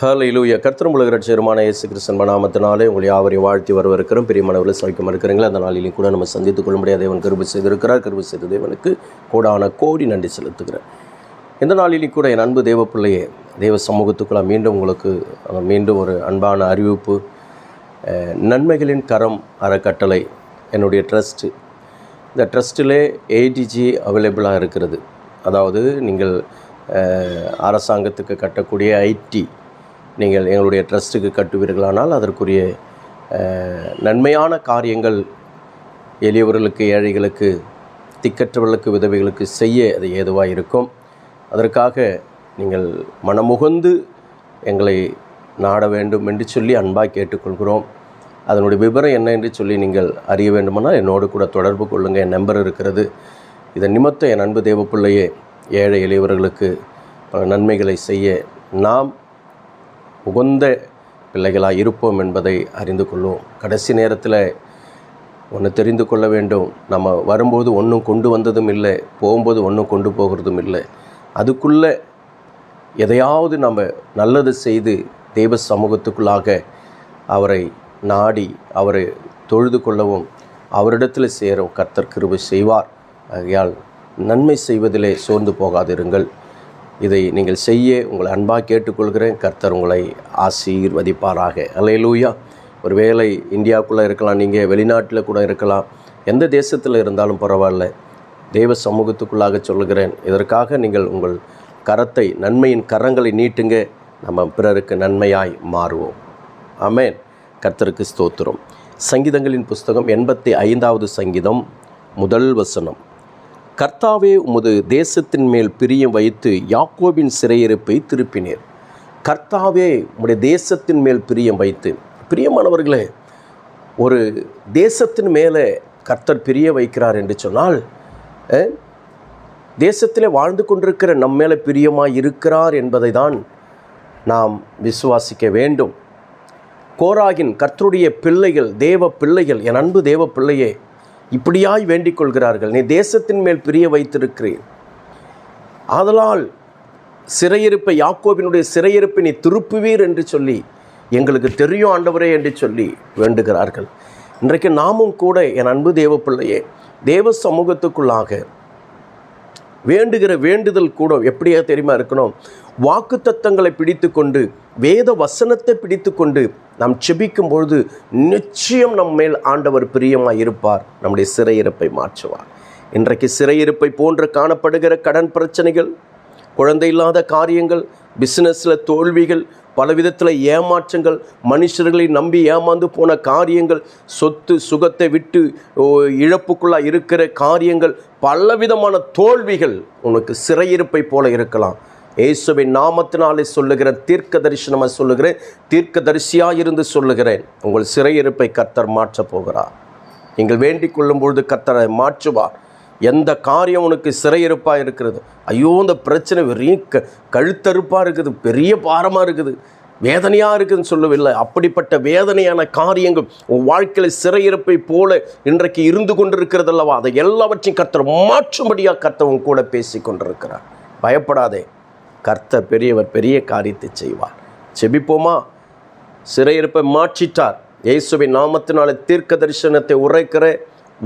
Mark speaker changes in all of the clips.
Speaker 1: ஹalleluya கர்த்தர் உலக ரட்சகருமான இயேசு கிறிஸ்தன் மனாமத்தினாலே உங்களை யாவரையும் வாழ்த்தி வரவிருக்கிறோம் பிரியமானவர்களை சவிக்கம் இருக்கிறீங்களா அந்த நாளிலையும் கூட நம்ம சந்தித்துக் கொள்ள முடியாத. தேவன் கருபு செய்திருக்கிறார். கருபு செய்த தேவனுக்கு கோடான கோடி நன்றி செலுத்துகிறேன். இந்த நாளிலையும் கூட என் அன்பு தேவ பிள்ளையே தேவ சமூகத்துக்குள்ள மீண்டும் உங்களுக்கு மீண்டும் ஒரு அன்பான அறிவிப்பு நன்மைகளின் கரம் அறக்கட்டளை என்னுடைய ட்ரஸ்ட்டு இந்த ட்ரஸ்ட்டிலே ஏடிஜி அவைலபிளாக இருக்கிறது. அதாவது நீங்கள் அரசாங்கத்துக்கு கட்டக்கூடிய ஐடி நீங்கள் எங்களுடைய ட்ரஸ்ட்டுக்கு கட்டுவீர்களானால் அதற்குரிய நன்மையான காரியங்கள் எளியவர்களுக்கு ஏழைகளுக்கு திக்கற்றவர்களுக்கு விதவைகளுக்கு செய்ய அது ஏதுவாக இருக்கும். அதற்காக நீங்கள் மனமுகந்து எங்களை நாட வேண்டும் என்று சொல்லி அன்பாக கேட்டுக்கொள்கிறோம். அதனுடைய விவரம் என்ன என்று சொல்லி நீங்கள் அறிய வேண்டுமானால் என்னோடு கூட தொடர்பு கொள்ளுங்கள். என் நம்பர் இருக்கிறது. இதன் நிமித்தம் என் அன்பு தேவப்பிள்ளையே ஏழை எளியவர்களுக்கு பல நன்மைகளை செய்ய நாம் உகந்த பிள்ளைகளாக இருப்போம் என்பதை அறிந்து கொள்வோம். கடைசி நேரத்தில் ஒன்று தெரிந்து கொள்ள வேண்டும். நம்ம வரும்போது ஒன்றும் கொண்டு வந்ததும் இல்லை போகும்போது ஒன்றும் கொண்டு போகிறதும் இல்லை. அதுக்குள்ளே எதையாவது நம்ம நல்லது செய்து தெய்வ சமூகத்துக்குள்ளாக அவரை நாடி அவரை தொழுது கொள்ளவும் அவரிடத்தில் சேரும் கர்த்தர் கிருபை செய்வார். ஆகையால் நன்மை செய்வதிலே சோர்ந்து போகாதிருங்கள். இதை நீங்கள் செய்ய உங்களை அன்பாக கேட்டுக்கொள்கிறேன். கர்த்தர் உங்களை ஆசீர்வதிப்பாராக. அலையலூயா ஒருவேளை இந்தியாவுக்குள்ளே இருக்கலாம் நீங்கள் வெளிநாட்டில் கூட இருக்கலாம். எந்த தேசத்தில் இருந்தாலும் பரவாயில்ல. தெய்வ சமூகத்துக்குள்ளாக சொல்லுகிறேன். இதற்காக நீங்கள் உங்கள் கரத்தை நன்மையின் கரங்களை நீட்டுங்க. நம்ம பிறருக்கு நன்மையாய் மாறுவோம். அமேன் கர்த்தருக்கு ஸ்தோத்திரம். சங்கீதங்களின் புஸ்தகம் எண்பத்தி ஐந்தாவது சங்கீதம் முதல் வசனம். கர்த்தாவே உமது தேசத்தின் மேல் பிரியம் வைத்து யாக்கோபின் சிறையிருப்பை திருப்பினீர். கர்த்தாவே உம்முடைய தேசத்தின் மேல் பிரியம் வைத்து. பிரியமானவர்களே ஒரு தேசத்தின் மேலே கர்த்தர் பிரிய வைக்கிறார் என்று சொன்னால் தேசத்தில் வாழ்ந்து கொண்டிருக்கிற நம் மேலே பிரியமாக இருக்கிறார் என்பதை தான் நாம் விசுவாசிக்க வேண்டும். கோராகின் கர்த்தருடைய பிள்ளைகள் தேவ பிள்ளைகள் என் அன்பு தேவ பிள்ளையே இப்படியாய் வேண்டிக் கொள்கிறார்கள். நீ தேசத்தின் மேல் பிரிய வைத்திருக்கிறேன். ஆதலால் சிறையிருப்பை யாக்கோபினுடைய சிறையிருப்பை நீ திருப்புவீர் என்று சொல்லி எங்களுக்கு தெரியும் ஆண்டவரே என்று சொல்லி வேண்டுகிறார்கள். இன்றைக்கு நாமும் கூட என் அன்பு தேவ பிள்ளையே தேவ சமூகத்துக்குள்ளாக வேண்டுகிற வேண்டுதல் கூட எப்படியா தெரியுமா இருக்கணும்? வாக்கு தத்தங்களை பிடித்து கொண்டு வேத வசனத்தை பிடித்து கொண்டு நாம் செபிக்கும் பொழுது நிச்சயம் நம் மேல் ஆண்டவர் பிரியமாக இருப்பார் நம்முடைய சிறையிருப்பை மாற்றுவார். இன்றைக்கு சிறையிருப்பை போன்று காணப்படுகிற கடன் பிரச்சனைகள் குழந்தை இல்லாத காரியங்கள் பிஸ்னஸில் தோல்விகள் பலவிதத்தில் ஏமாற்றங்கள் மனுஷர்களை நம்பி ஏமாந்து போன காரியங்கள் சொத்து சுகத்தை விட்டு ஓ, இருக்கிற காரியங்கள் பலவிதமான தோல்விகள் உனக்கு சிறையிருப்பை போல இருக்கலாம். இயேசுவின் நாமத்தினாலே சொல்லுகிறேன் தீர்க்க தரிசனமாக சொல்லுகிறேன் தீர்க்க தரிசியாக இருந்து சொல்லுகிறேன். உங்கள் சிறையிருப்பை கத்தர் மாற்றப் போகிறார் நீங்கள் வேண்டிக் கொள்ளும் பொழுது கத்தரை மாற்றுவார் எந்த காரியம் உனக்கு சிறையிருப்பாக இருக்கிறது? ஐயோ இந்த பிரச்சனை பெரிய க கழுத்தறுப்பாக இருக்குது பெரிய பாரமாக இருக்குது வேதனையாக இருக்குதுன்னு சொல்லவில்லை. அப்படிப்பட்ட வேதனையான காரியங்கள் உன் வாழ்க்கையில் சிறையிருப்பை போல இன்றைக்கு இருந்து கொண்டிருக்கிறதல்லவா? அதை எல்லாவற்றையும் கத்தர் மாற்றும்படியாக கத்தவன் கூட பேசி கொண்டிருக்கிறார். பயப்படாதே. கர்த்தர் பெரியவர் பெரிய காரியத்தை செய்வார். செபிப்போமா? சிறையிருப்பை மாற்றிட்டார். இயேசுவின் நாமத்தினாலே தீர்க்க தரிசனத்தை உரைக்கிறேன்.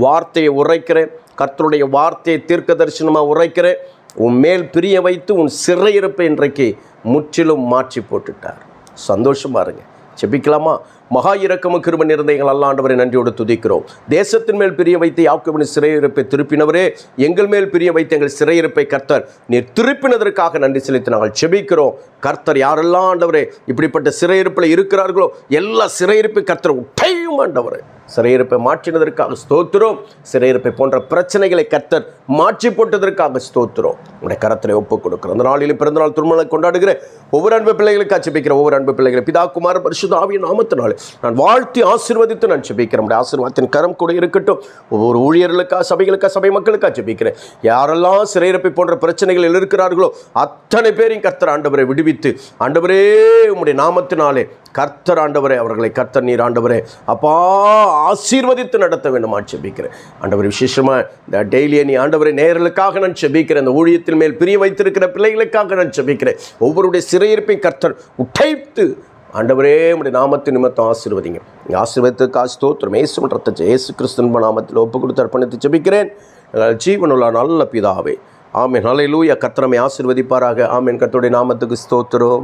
Speaker 1: வார்த்தையை உரைக்கிறேன். கர்த்தருடைய வார்த்தையை தீர்க்க தரிசனமாக உரைக்கிறேன். உன் மேல் பிரிய வைத்து உன் சிறையிருப்பை இன்றைக்கு முற்றிலும் மாற்றி போட்டுட்டார். சந்தோஷமா இருங்க. செபிக்கலாமா? மகா இரக்கம கிருப நிறைந்த எங்கள் அல்லாண்டவரை நன்றியோடு துதிக்கிறோம். தேசத்தின் மேல் பிரிய வைத்து யாக்கோபின் சிறையிருப்பை திருப்பினவரே எங்கள் மேல் பிரிய வைத்து எங்கள் சிறையிருப்பை கர்த்தர் நீர் திருப்பினதற்காக நன்றி செலுத்தி நாங்கள் செபிக்கிறோம். கர்த்தர் யாரெல்லாம் ஆண்டவரே இப்படிப்பட்ட சிறையிருப்பில் இருக்கிறார்களோ எல்லா சிறையிருப்பை கர்த்தர் உட்டையும் ஆண்டவரே. சிறையிருப்பை மாற்றினதற்காக ஸ்தோத்திரம். சிறையிருப்பை போன்ற பிரச்சனைகளை கர்த்தர் மாற்றி போட்டதற்காக ஸ்தோத்திரம். உடைய கரத்தில் ஒப்புக் கொடுக்கிறோம் அந்த நாளிலும் பிறந்தநாள் திருமணம் கொண்டாடுகிற ஒவ்வொரு அன்பு பிள்ளைகளுக்கு அச்சபிக்கிற ஒவ்வொரு அன்பு பிள்ளைகளை பிதா குமார் பரிசுதாவிய நாமத்தினாலே நான் வாழ்த்தி ஆசிர்வதித்து நான் ஜெபிக்கிறேன். உடைய ஆசீர்வாதத்தின் கரம் கூட இருக்கட்டும். ஒவ்வொரு ஊழியர்களுக்காக சபைகளுக்காக சபை மக்களுக்காக ஜெபிக்கிறேன். யாரெல்லாம் சிறையிறப்பை போன்ற பிரச்சனைகளில் இருக்கிறார்களோ அத்தனை பேரையும் கர்த்தர் ஆண்டவரை விடுவித்து ஆண்டவரே உம்முடைய நாமத்தினாலே கர்த்தர் ஆண்டவரே அவர்களை கர்த்தர் நீர் ஆண்டவரே அப்பா ஆசீர்வதித்து நடத்த வேண்டுமா செபிக்கிறேன் ஆண்டவர் விசேஷமாக இந்த டெய்லியை நீ ஆண்டவரை நேர்களுக்காக நான் செபிக்கிறேன் இந்த ஊழியத்தின் மேல் பிரிய வைத்திருக்கிற பிள்ளைகளுக்காக நான் செபிக்கிறேன் ஒவ்வொருடைய சிறையிருப்பையும் கர்த்தர் உடைத்து ஆண்டவரே உடைய நாமத்து நிமித்தம் ஆசீர்வதிங்க. இங்கே ஆசீர்வதித்துக்கு ஸ்தோத்திரம். ஏசு மன்றத்தை ஏசு கிறிஸ்தன் நாமத்தில் ஒப்பு கொடுத்து அர்ப்பணித்து ஜெபிக்கிறேன். ஜீவனுள்ள நல்ல பிதாவே. ஆமென். ஹalleluya. கத்திரமை ஆசீர்வதிப்பாராக. ஆமென். கர்த்தருடைய நாமத்துக்கு ஸ்தோத்திரம்.